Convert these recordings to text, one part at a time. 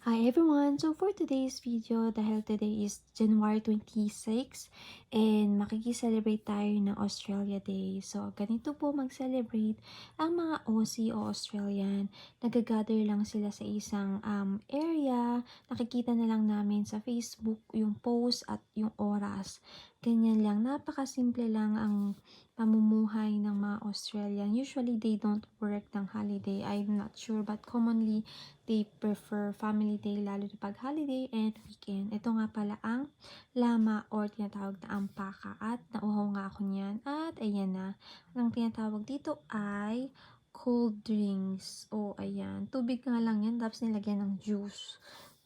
Hi everyone! So for today's video, dahil today is January 26 and makikiselebrate tayo ng Australia Day. So ganito po mag-celebrate ang mga Aussie o Australian. Nagagather lang sila sa isang um, area. Nakikita na lang namin sa Facebook yung post at yung oras. Ganyan lang. Napakasimple lang ang pamumuhay ng mga Australian. Usually they don't work ng holiday. I'm not sure but commonly they prefer family day lalo na pag holiday and weekend. Ito nga pala ang lama or tinatawag na ampaka at nauhaw nga ako niyan at ayan na. Ang tinatawag dito ay cold drinks. O ayan, tubig nga lang yan tapos nilagyan ng juice.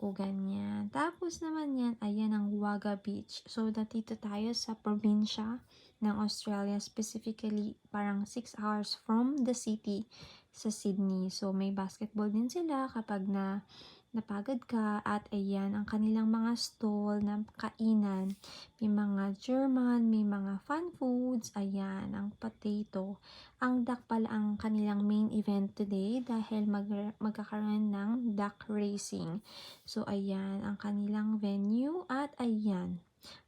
O ganyan. Tapos naman yan, ayan ang Wagga Beach. So, natito tayo sa probinsya ng Australia, specifically parang 6 hours from the city sa Sydney. So, may basketball din sila kapag na napagod ka at ayan ang kanilang mga stall na kainan. May mga German, may mga fun foods, ayan ang potato. Ang duck pala ang kanilang main event today dahil mag magkakaroon ng duck racing. So ayan ang kanilang venue at ayan.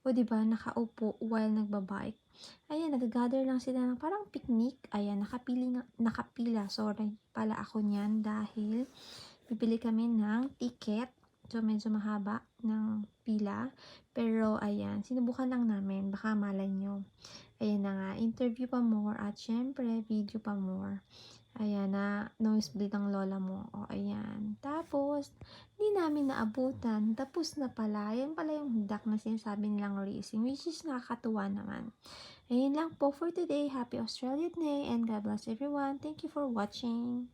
O di ba nakaupo while nagbabike. Ayan, nagagather lang sila ng parang picnic. Ayan, nakapili nakapila. Sorry pala ako niyan dahil bibili kami ng ticket. So, medyo mahaba ng pila. Pero, ayan, sinubukan lang namin. Baka malay nyo. Ayan na nga, interview pa more at syempre, video pa more. Ayan na, nosebleed ang lola mo. O, ayan. Tapos, hindi namin naabutan. Tapos na pala. Yan pala yung duck na sinasabi nilang racing, which is nakakatuwa naman. Ayun lang po for today. Happy Australia Day and God bless everyone. Thank you for watching.